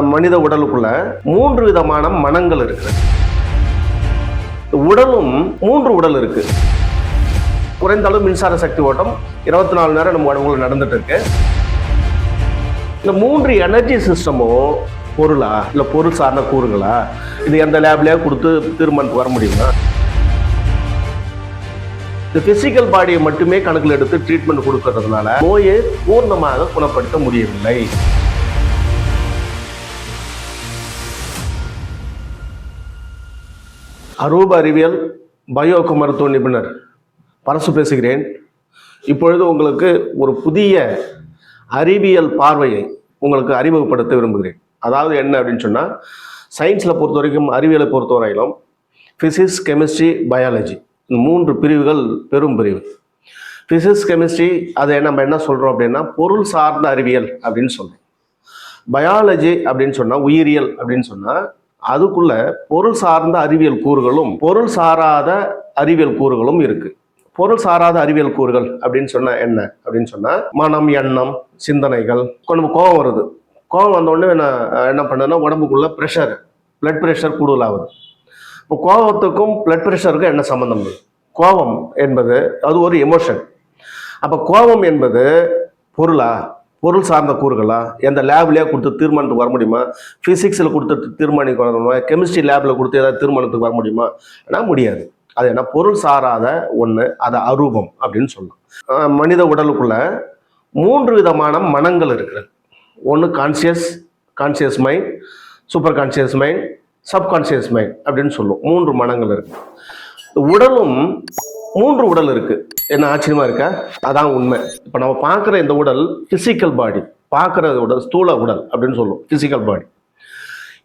மனித உடலுக்குள்ள மூன்று விதமான மனங்கள் இருக்கு உடலும் மூன்று உடல் இருக்கு. குறைந்த அளவு மின்சார சக்தி ஓட்டம் இருபத்தி நாலு நேரம் நம்ம உடம்புல நடந்துட்டு இருக்கு. இந்த மூன்று எனர்ஜி சிஸ்டமும் பொருளா? இல்லை பொருள் சார்ந்த கூறுகளா? இது எந்த லேப்லயே கொடுத்து தீர்மானத்துக்கு வர முடியுமா? இந்த பிசிக்கல் பாடியை மட்டுமே கணக்கில் எடுத்து ட்ரீட்மெண்ட் கொடுக்கறதுனால நோயை பூர்ணமாக குணப்படுத்த முடியவில்லை. அரூப அறிவியல் பயோக்கு மருத்துவ நிபுணர் பரசு பேசுகிறேன். இப்பொழுது உங்களுக்கு ஒரு புதிய அறிவியல் பார்வையை உங்களுக்கு அறிமுகப்படுத்த விரும்புகிறேன். அதாவது என்ன அப்படின்னு சொன்னால் சயின்ஸில் பொறுத்த வரைக்கும் அறிவியலை பொறுத்த வரையிலும் ஃபிசிக்ஸ் கெமிஸ்ட்ரி பயாலஜி மூன்று பிரிவுகள் பெரும் பிரிவு. ஃபிசிக்ஸ் கெமிஸ்ட்ரி அதை நம்ம என்ன சொல்கிறோம் அப்படின்னா பொருள் சார்ந்த அறிவியல் அப்படின்னு சொல்கிறோம் பயாலஜி அப்படின்னு சொன்னால் உயிரியல் அப்படின்னு சொன்னால் அதுக்குள்ள பொருள் சார்ந்த அறிவியல் கூறுகளும் பொருள் சாராத அறிவியல் கூறுகளும் இருக்கு. பொருள் சாராத அறிவியல் கூறுகள் அப்படின்னு சொன்னா என்ன? அப்படின்னு சொன்னா மனம் எண்ணம் சிந்தனைகள். கொஞ்சம் கோபம் வருது. கோபம் வந்தோடனே என்ன என்ன பண்ணுன்னா உடம்புக்குள்ள ப்ரெஷர் பிளட் ப்ரெஷர் கூடுதலாகுது. இப்போ கோபத்துக்கும் பிளட் ப்ரெஷருக்கும் என்ன சம்மந்தம் கோபம் என்பது அது ஒரு எமோஷன் அப்போ கோபம் என்பது பொருளா? பொருள் சார்ந்த கூறுகளா? எந்த லேப்லேயே கொடுத்து தீர்மானத்துக்கு வர முடியுமா? ஃபிசிக்ஸில் கொடுத்து தீர்மானிக்க வர முடியுமா? கெமிஸ்ட்ரி லேபில் கொடுத்து ஏதாவது தீர்மானத்துக்கு வர முடியுமா? ஆனால் முடியாது. அது என்ன? பொருள் சாராத ஒன்று அது அரூபம் அப்படின்னு சொல்லலாம். மனித உடலுக்குள்ள மூன்று விதமான மனங்கள் இருக்கிறது. ஒன்று conscious conscious mind super conscious mind subconscious mind அப்படின்னு சொல்லுவோம் மூன்று மனங்கள் இருக்கு. உடலும் மூன்று உடல் இருக்கு. என்ன ஆச்சரியமா இருக்கா? அதான் உண்மை. இப்போ நம்ம பார்க்குற இந்த உடல் பிசிக்கல் பாடி பார்க்குற உடல் ஸ்தூல உடல் அப்படின்னு சொல்லுவோம் பிசிக்கல் பாடி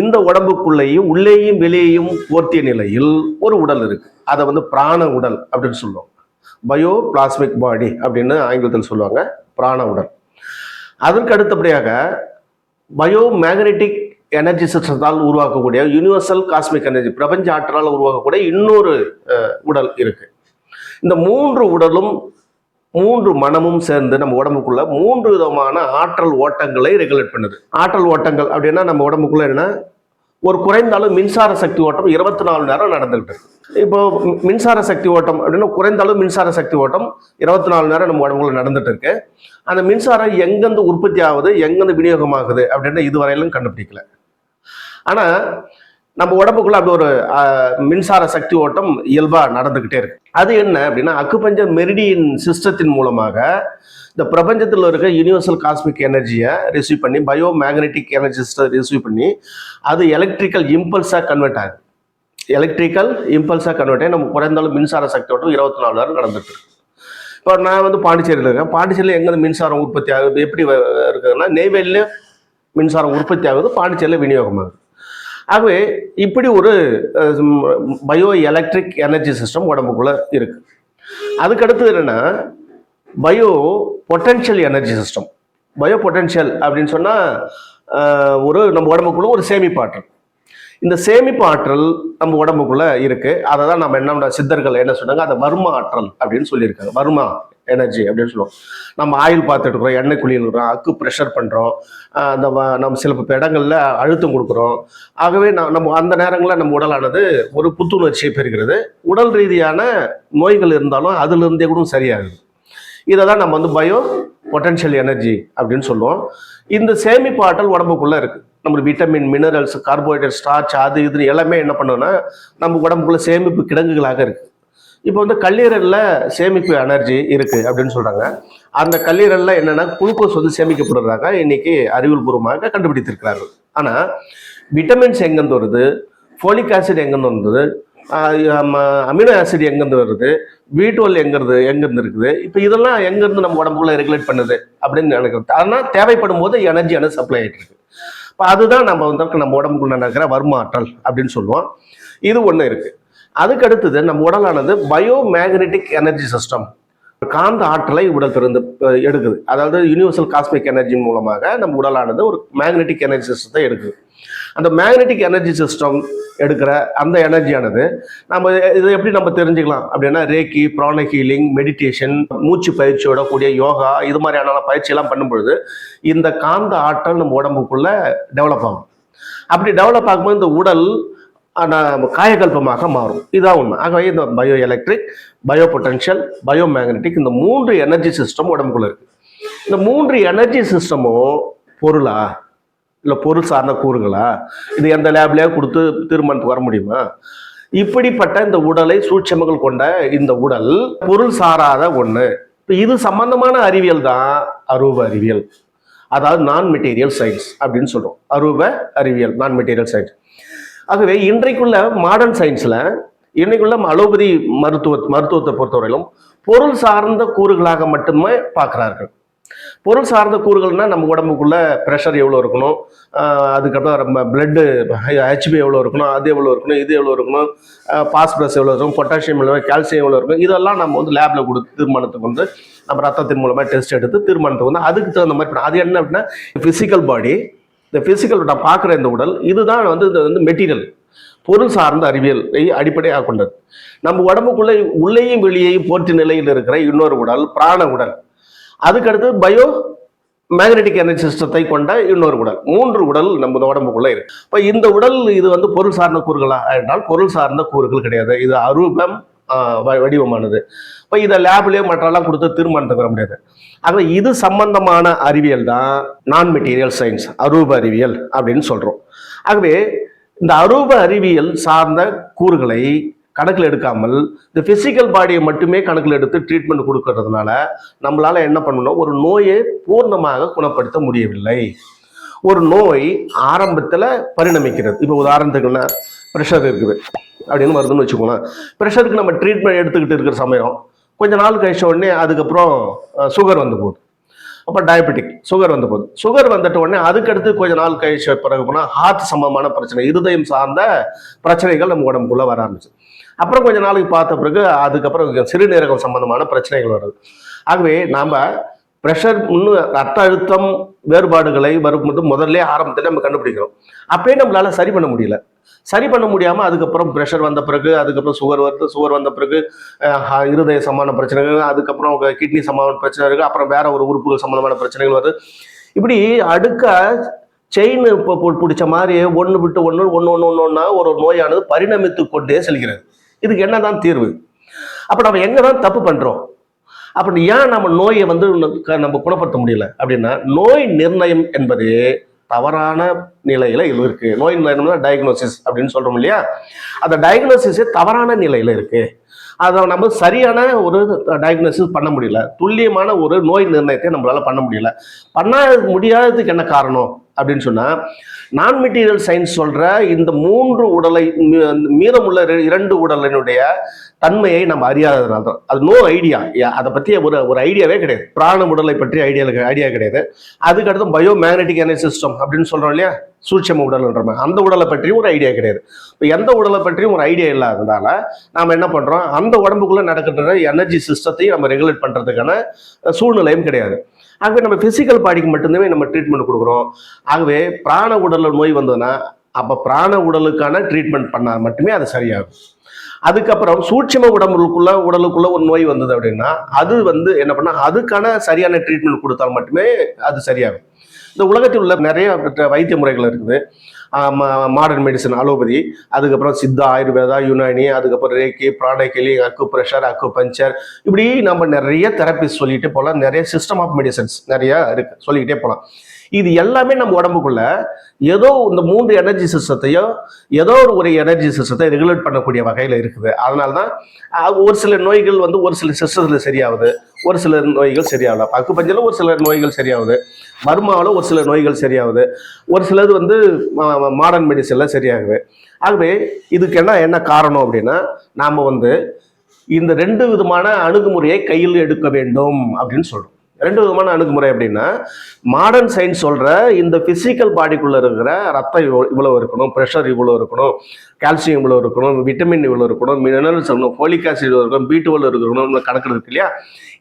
இந்த உடம்புக்குள்ளேயும் உள்ளேயும் வெளியேயும் போர்த்திய நிலையில் ஒரு உடல் இருக்கு. அதை வந்து பிராண உடல் அப்படின்னு சொல்லுவோம். பயோ பிளாஸ்மிக் பாடி அப்படின்னு ஆங்கிலத்தில் சொல்லுவாங்க பிராண உடல். அதற்கு அடுத்தபடியாக பயோ மேக்னெட்டிக் எனர்ஜி சிஸ்டத்தால் உருவாக்கக்கூடிய யூனிவர்சல் காஸ்மிக் எனர்ஜி பிரபஞ்ச ஆற்றலால் உருவாக்கக்கூடிய இன்னொரு உடல் இருக்குது இந்த மூன்று உடலும் மூன்று மனமும் சேர்ந்து நம்ம உடம்புக்குள்ள மூன்று விதமான ஆற்றல் ஓட்டங்களை ரெகுலேட் பண்ணுது. ஆற்றல் ஓட்டங்கள் அப்படின்னா நம்ம உடம்புக்குள்ள என்ன ஒரு குறைந்தாலும் மின்சார சக்தி ஓட்டம் இருபத்தி நாலு நேரம் நடந்துகிட்டு இருக்கு. இப்போ மின்சார சக்தி ஓட்டம் அப்படின்னா குறைந்தாலும் மின்சார சக்தி ஓட்டம் இருபத்தி நாலு நேரம் நம்ம உடம்புல நடந்துட்டு இருக்கு. அந்த மின்சாரம் எங்கேருந்து உற்பத்தி ஆகுது எங்கேருந்து விநியோகமாகுது அப்படின்னு இதுவரையிலும் கண்டுபிடிக்கல. ஆனால் நம்ம உடம்புக்குள்ள அப்படி ஒரு மின்சார சக்தி ஓட்டம் இயல்பாக நடந்துக்கிட்டே இருக்கு. அது என்ன அப்படின்னா அக்குபஞ்சர் மெரிடியின் சிஸ்டத்தின் மூலமாக இந்த பிரபஞ்சத்தில் இருக்க யூனிவர்சல் காஸ்மிக் எனர்ஜியை ரிசீவ் பண்ணி பயோ மேக்னெட்டிக் எனர்ஜி சிஸ்டத்தை ரிசீவ் பண்ணி அது எலக்ட்ரிக்கல் இம்பல்ஸாக கன்வெர்ட் ஆகுது. எலக்ட்ரிக்கல் இம்பல்ஸாக கன்வெர்ட் ஆகி நம்ம குறைந்தாலும் மின்சார சக்தி ஓட்டம் இருபத்தி நாலு நேரம் நடந்துட்டு இருக்கு. இப்போ நான் வந்து பாண்டிச்சேரியில் இருக்கேன். பாண்டிச்சேரியில் எங்கே மின்சாரம் உற்பத்தி ஆகுது? எப்படி இருக்குதுன்னா நெய்வேலியிலே மின்சாரம் உற்பத்தி ஆகுது பாண்டிச்சேரியில் விநியோகமாகுது ஆகவே இப்படி ஒரு பயோ எலக்ட்ரிக் எனர்ஜி சிஸ்டம் உடம்புக்குள்ளே இருக்குது அதுக்கடுத்து என்னென்னா bio potential energy system bio potential அப்படின்னு சொன்னால் ஒரு நம்ம உடம்புக்குள்ளே ஒரு சேமிப்பாற்றல். இந்த சேமிப்பு ஆற்றல் நம்ம உடம்புக்குள்ளே இருக்குது அதை தான் நம்ம என்ன சித்தர்கள் என்ன சொன்னாங்க? அதை வர்ம ஆற்றல் அப்படின்னு சொல்லியிருக்காங்க. வர்மா எனர்ஜி அப்படின்னு சொல்லுவோம். நம்ம ஆயில் பார்த்துட்டு இருக்கிறோம் எண்ணெய் குளியலுறோம் இருக்கிறோம் அக்கு ப்ரெஷர் பண்ணுறோம் அந்த வ- நம்ம சில ப- அழுத்தம் கொடுக்குறோம். ஆகவே நம்ம அந்த நேரங்களில் நம்ம உடலானது ஒரு புத்துணர்ச்சியை பெறுகிறது. உடல் ரீதியான நோய்கள் இருந்தாலும் அதிலிருந்தே கூட சரியாகுது. இதை தான் நம்ம வந்து பயோ பொட்டன்ஷியல் எனர்ஜி அப்படின்னு சொல்லுவோம். இந்த சேமிப்பு ஆற்றல் உடம்புக்குள்ளே இருக்குது நம்ம விட்டமின் மினரல்ஸ் கார்போஹைட்ரேட் ஸ்டார்ச் அது இது எல்லாமே என்ன பண்ணுவோம்னா நம்ம உடம்புக்குள்ள சேமிப்பு கிடங்குகளாக இருக்குது இப்போ வந்து கல்லீரலில் சேமிப்பு எனர்ஜி இருக்குது அப்படின்னு சொல்கிறாங்க அந்த கல்லீரலில் என்னென்னா குளுக்கோஸ் வந்து சேமிக்கப்படுறாங்க இன்னைக்கு அறிவியல் பூர்வமாக கண்டுபிடித்திருக்கிறார்கள் ஆனால் விட்டமின்ஸ் எங்கேருந்து வருது? ஃபோலிக் ஆசிட் எங்கேருந்து வந்தது? அமினோ ஆசிட் எங்கேருந்து வருது? பீட்டோல் எங்கிறது எங்கேருந்து இருக்குது? இப்போ இதெல்லாம் எங்கேருந்து நம்ம உடம்புக்குள்ள ரெகுலேட் பண்ணுது அப்படின்னு நினைக்கிறது ஆனால் தேவைப்படும் போது எனர்ஜியான சப்ளை ஆகிட்டு இருக்கு. இப்போ அதுதான் நம்ம வந்து நம்ம உடம்புக்குள்ள நடக்கிற வருமாற்றல் அப்படின்னு சொல்லுவோம். இது ஒன்று இருக்குது அதுக்கு அடுத்தது நம்ம உடலானது பயோ மேக்னெட்டிக் எனர்ஜி சிஸ்டம் காந்த ஆற்றலை உடல் திறந்து எடுக்குது. அதாவது யூனிவர்சல் காஸ்மிக் எனர்ஜி மூலமாக நம்ம உடலானது ஒரு மேக்னெட்டிக் எனர்ஜி சிஸ்டத்தை எடுக்குது. அந்த மேக்னெட்டிக் எனர்ஜி சிஸ்டம் எடுக்கிற அந்த எனர்ஜியானது நம்ம இதை எப்படி நம்ம தெரிஞ்சுக்கலாம்? அப்படின்னா ரேக்கி ப்ரான ஹீலிங் மெடிடேஷன் மூச்சு பயிற்சியோட கூடிய யோகா இது மாதிரியான பயிற்சியெல்லாம் பண்ணும்பொழுது இந்த காந்த ஆற்றல் நம்ம உடம்புக்குள்ளே டெவலப் ஆகும். அப்படி டெவலப் ஆகும்போது இந்த உடல் காயகல்பமாக மாறும். இதான் உண்மை. ஆகவே இந்த bio electric bio potential bio magnetic இந்த மூன்று எனர்ஜி சிஸ்டம் உடம்புக்குள்ள இருக்கு. இந்த மூன்று எனர்ஜி சிஸ்டமும் பொருளா? இல்லை பொருள் சார்ந்த கூறுகளா? இது எந்த லேப்லேயே கொடுத்து தீர்மானத்துக்கு வர முடியுமா? இப்படிப்பட்ட இந்த உடலை சூட்சமங்கள் கொண்ட இந்த உடல் பொருள் சாராத ஒன்று இது சம்பந்தமான அறிவியல் தான். அரூப அறிவியல். அதாவது நான் மெட்டீரியல் சயின்ஸ் அப்படின்னு சொல்றோம். அரூப அறிவியல் நான் மெட்டீரியல் சயின்ஸ் ஆகவே இன்றைக்குள்ள மாடர்ன் சயின்ஸில் இன்றைக்குள்ள அலோபதி மருத்துவ மருத்துவத்தை பொறுத்தவரையிலும் பொருள் சார்ந்த கூறுகளாக மட்டுமே பார்க்குறார்கள். பொருள் சார்ந்த கூறுகள்னா நம்ம உடம்புக்குள்ள ப்ரெஷர் எவ்வளோ இருக்கணும்? அதுக்கப்புறம் நம்ம பிளட்டு ஹெச்பி எவ்வளோ இருக்கணும்? அது எவ்வளோ இருக்கணும்? இது எவ்வளோ இருக்கணும்? பாஸ்பரஸ் எவ்வளோ இருக்கும் பொட்டாசியம் எவ்வளோ கால்சியம் எவ்வளோ இருக்கும் இதெல்லாம் நம்ம வந்து லேபில் கொடுத்து தீர்மானத்துக்கு வந்து நம்ம ரத்தத்தின் மூலமாக டெஸ்ட் எடுத்து தீர்மானத்துக்கு வந்து அதுக்கு தகுந்த மாதிரி பண்ணணும். அது என்ன அப்படின்னா ஃபிசிக்கல் பாடி இந்த ஃபிசிக்கல் நான் பார்க்குற இந்த உடல் இதுதான் வந்து இது வந்து மெட்டீரியல் பொருள் சார்ந்த அறிவியலை அடிப்படையாக கொண்டது. நம்ம உடம்புக்குள்ளே உள்ளேயும் வெளியேயும் போற்றி நிலையில் இருக்கிற இன்னொரு உடல் பிராண உடல். அதுக்கடுத்து பயோ மேக்னெட்டிக் எனர்ஜி சிஸ்டத்தை கொண்ட இன்னொரு உடல். மூன்று உடல் நம்ம உடம்புக்குள்ளே இருக்கு. இப்போ இந்த உடல் இது வந்து பொருள் சார்ந்த கூறுகளா? என்றால் பொருள் சார்ந்த கூறுகள் கிடையாது. இது அரூபம் வடிவமானது. இப்போ இதை லேப்லேயே மற்றெல்லாம் கொடுத்து தீர்மானத்துக்கு வர முடியாது. ஆக இது சம்பந்தமான அறிவியல் தான் நான் மெட்டீரியல் சயின்ஸ் அரூப அறிவியல் அப்படின்னு சொல்கிறோம் ஆகவே இந்த அரூப அறிவியல் சார்ந்த கூறுகளை கணக்கில் எடுக்காமல் இந்த பிசிக்கல் பாடியை மட்டுமே கணக்கில் எடுத்து ட்ரீட்மெண்ட் கொடுக்கறதுனால நம்மளால் என்ன பண்ணணும்? ஒரு நோயை பூர்ணமாக குணப்படுத்த முடியவில்லை. ஒரு நோய் ஆரம்பத்தில் பரிணமிக்கிறது. இப்போ உதாரணத்துக்குன்னா ப்ரெஷர் இருக்குது. அப்படின்னு வருதுன்னு வச்சுக்கோங்களேன் ப்ரெஷருக்கு நம்ம ட்ரீட்மெண்ட் எடுத்துக்கிட்டு இருக்கிற சமயம் கொஞ்ச நாள் கழிச்ச உடனே அதுக்கப்புறம் சுகர் வந்து போகுது. அப்போ டயபெட்டிக் சுகர் வந்து போகுது. சுகர் வந்துட்ட உடனே அதுக்கடுத்து கொஞ்ச நாள் கழிச்ச பிறகு போனால் ஹார்ட் சம்பந்தமான பிரச்சனை இருதயம் சார்ந்த பிரச்சனைகள் நம்ம உடம்புக்குள்ளே வர ஆரம்பிச்சு அப்புறம் கொஞ்ச நாளைக்கு பார்த்த பிறகு அதுக்கப்புறம் சிறுநீரகம் சம்பந்தமான பிரச்சனைகள் வருது. ஆகவே நாம் ப்ரெஷர் இன்னும் ரத்த அழுத்தம் வேறுபாடுகளை வரும்போது முதல்ல ஆரம்பத்தில் நம்ம கண்டுபிடிக்கிறோம். அப்பயே நம்மளால் சரி பண்ண முடியல. சரி பண்ண முடியாமல் அதுக்கப்புறம் ப்ரெஷர் வந்த பிறகு அதுக்கப்புறம் சுகர் வருது சுகர் வந்த பிறகு இருதய சம்பந்தமான பிரச்சனைகள் அதுக்கப்புறம் கிட்னி சம்பந்தமான பிரச்சனை இருக்குது அப்புறம் வேற ஒரு உறுப்புகள் சம்பந்தமான பிரச்சனைகள் வருது. இப்படி அடுக்க செயின் இப்போ பிடிச்ச மாதிரி ஒன்று விட்டு ஒன்று ஒன்று ஒன்று ஒன்று ஒன்றா ஒரு நோயானது பரிணமித்து கொண்டே செல்கிறது. இதுக்கு என்ன தான் தீர்வு? அப்போ நம்ம எங்கே தான் தப்பு பண்ணுறோம் அப்படி ஏன் நம்ம நோயை வந்து க- நம்ம குணப்படுத்த முடியல? அப்படின்னா நோய் நிர்ணயம் என்பது தவறான நிலையில இது இருக்கு. நோய் நிர்ணயம் டயக்னோசிஸ் அப்படின்னு சொல்றோம் இல்லையா? அந்த டயக்னோசிஸே தவறான நிலையில இருக்கு. அதை நம்ம சரியான ஒரு டயக்னோசிஸ் பண்ண முடியல. துல்லியமான ஒரு நோய் நிர்ணயத்தை நம்மளால பண்ண முடியல. பண்ண முடியாததுக்கு என்ன காரணம்? அப்படின்னு சொன்னா நான் மெட்டீரியல் சயின்ஸ் சொல்ற இந்த மூன்று உடலை மீ- மீதமுள்ள இரண்டு உடலினுடைய தன்மையை நம்ம அறியாததுனால தான். அது நோ ஐடியா அதை பற்றி ஒரு ஒரு ஐடியாவே கிடையாது. பிராண உடலை பற்றி ஐடியா ஐடியா கிடையாது. அதுக்கடுத்து பயோ மேக்னெட்டிக் எனர்ஜி சிஸ்டம் அப்படின்னு சொல்கிறோம் இல்லையா? சூட்சம உடல்ன்ற மாதிரி. அந்த உடலை பற்றியும் ஒரு ஐடியா கிடையாது. இப்போ எந்த உடலை பற்றியும் ஒரு ஐடியா இல்லாததுனால நாம் என்ன பண்ணுறோம் அந்த உடம்புக்குள்ளே நடக்கின்ற எனர்ஜி சிஸ்டத்தையும் நம்ம ரெகுலேட் பண்ணுறதுக்கான சூழ்நிலையும் கிடையாது. ஆகவே நம்ம பிசிக்கல் பாடிக்கு மட்டுமே நம்ம ட்ரீட்மெண்ட் கொடுக்குறோம். ஆகவே பிராண உடலில் நோய் வந்ததுன்னா அப்போ பிராண உடலுக்கான ட்ரீட்மெண்ட் பண்ணால் மட்டுமே அது சரியாகும். அதுக்கப்புறம் சூட்சம உடம்புக்குள்ள உடலுக்குள்ள ஒரு நோய் வந்தது அப்படின்னா அது வந்து என்ன பண்ணால் அதுக்கான சரியான ட்ரீட்மெண்ட் கொடுத்தால் மட்டுமே அது சரியாகும். இந்த உலகத்தில் உள்ள நிறைய வைத்திய முறைகள் இருக்குது. Modern medicine allopathy. அதுக்கப்புறம் சித்தா ஆயுர்வேதா யுனானி அதுக்கப்புறம் ரேக்கி பிராணக்கிளி அக்கு ப்ரெஷர் அக்கு பஞ்சர் இப்படி நம்ம நிறைய தெரப்பிஸ் சொல்லிட்டு போகலாம் நிறைய சிஸ்டம் ஆஃப் மெடிசன்ஸ் நிறைய இருக்கு. சொல்லிக்கிட்டே போகலாம் இது எல்லாமே நம்ம உடம்புக்குள்ள ஏதோ இந்த மூன்று எனர்ஜி சிஸ்டத்தையோ ஏதோ ஒரு ஒரு எனர்ஜி சிஸ்டத்தை ரெகுலேட் பண்ணக்கூடிய வகையில் இருக்குது. அதனால தான் ஒரு சில நோய்கள் வந்து ஒரு சில சிஸ்டத்தில் சரியாகுது. ஒரு சில நோய்கள் சரியாகல. பஞ்சத்தில் ஒரு சில நோய்கள் சரியாகுது. பர்மாவில் ஒரு சில நோய்கள் சரியாகுது. ஒரு சிலது வந்து மாடர்ன் மெடிசனில் சரியாகுது. ஆகவே இதுக்கு என்ன என்ன காரணம் அப்படின்னா நாம் வந்து இந்த ரெண்டு விதமான அணுகுமுறையை கையில் எடுக்க வேண்டும் அப்படின்னு சொல்கிறோம் ரெண்டு விதமான அணுகுமுறை அப்படின்னா மாடர்ன் சயின்ஸ் சொல்கிற இந்த ஃபிசிக்கல் பாடிக்குள்ளே இருக்கிற ரத்தம் இவ்வளோ இவ்வளோ இருக்கணும் ப்ரெஷர் இவ்வளோ இருக்கணும் கால்சியம் இவ்வளோ இருக்கணும் விட்டமின் இவ்வளோ இருக்கணும் மினரல்ஸ் இருக்கணும் ஃபோலிக் ஆசிட் இவ்வளோ இருக்கணும் பி டுவெல் இருக்கணும் கணக்கு இருக்கு இல்லையா?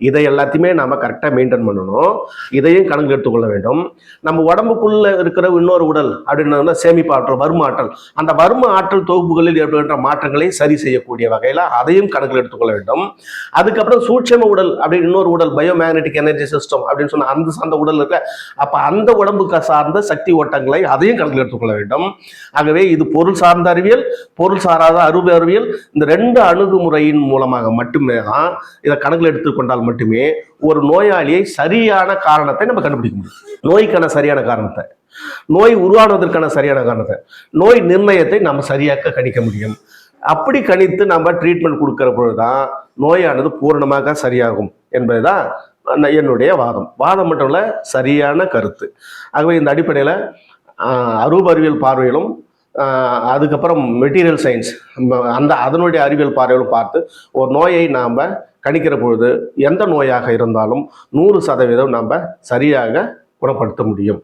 இதை எல்லாத்தையுமே நம்ம கரெக்டாக மெயின்டைன் பண்ணணும். இதையும் கணக்கு எடுத்துக்கொள்ள வேண்டும். நம்ம உடம்புக்குள்ளே இருக்கிற இன்னொரு உடல் அப்படின்னா சேமிப்பு ஆற்றல் வர்ம ஆற்றல். அந்த வர்ம ஆற்றல் தொகுப்புகளில் ஏற்படுகின்ற மாற்றங்களை சரி செய்யக்கூடிய வகையில் அதையும் கணக்கில் எடுத்துக்கொள்ள வேண்டும். அதுக்கப்புறம் சூட்சம உடல் அப்படி இன்னொரு உடல் பயோ மேக்னெட்டிக் எனர்ஜி சிஸ்டம் அப்படின்னு சொன்ன அந்த சார்ந்த உடல் இருக்க அப்ப அந்த உடம்புக்கு சார்ந்த சக்தி ஓட்டங்களை அதையும் கணக்கில் எடுத்துக்கொள்ள வேண்டும். ஆகவே இது பொருள் சார்ந்த அறிவியல் பொருள் சாராத அறுவை அறிவியல் இந்த ரெண்டு அணுகுமுறையின் மூலமாக மட்டுமே தான் இதை கணக்கில் எடுத்துக்கொண்டால் மட்டுமே ஒரு நோயாளியை சரியான காரணத்தை நம்ம கண்டுபிடிக்க முடியும். நோய்க்கான சரியான காரணத்தை. நோய் உருவானதற்கான சரியான காரணத்தை. நோய் நிர்ணயத்தை நம்ம சரியாக கணிக்க முடியும். அப்படி கணித்து நம்ம ட்ரீட்மெண்ட் கொடுக்கிற பொழுதுதான் நோயானது பூரணமாக சரியாகும் என்பதுதான் என்னுடைய வாதம். வாதம் மட்டும் இல்லை சரியான கருத்து. ஆகவே இந்த அடிப்படையில் அரூப அறிவியல் பார்வையிலும் அதுக்கப்புறம் மெட்டீரியல் சயின்ஸ் அந்த அதனுடைய அறிவியல் பார்வையிலும் பார்த்து ஒரு நோயை நாம் கணிக்கிற பொழுது எந்த நோயாக இருந்தாலும் நூறு சதவீதம் நாம் சரியாக குணப்படுத்த முடியும்.